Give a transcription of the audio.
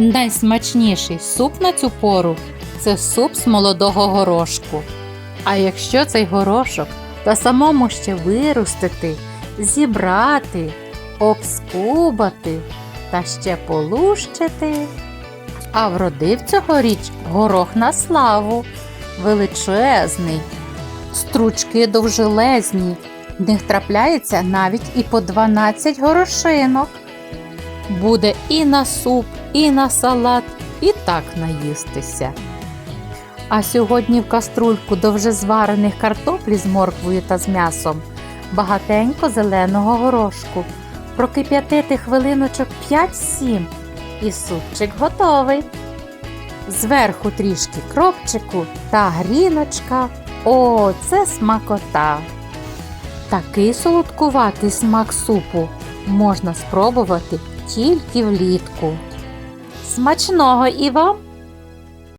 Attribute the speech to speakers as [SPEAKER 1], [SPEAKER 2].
[SPEAKER 1] Найсмачніший суп на цю пору це суп з молодого горошку. А якщо цей горошок та самому ще виростити, зібрати, обскубати та ще полущити. А вродив цьогоріч горох на славу, величезний, стручки довжелезні, в них трапляється навіть і по 12 горошинок. Буде і на суп, і на салат, і так наїстися. А сьогодні в каструльку до вже зварених картоплі з морквою та з м'ясом багатенько зеленого горошку. Прокип'ятити хвилиночок 5-7 і супчик готовий. Зверху трішки кропчику та гріночка. О, це смакота! Такий солодкуватий смак супу можна спробувати тільки влітку. Смачного і вам!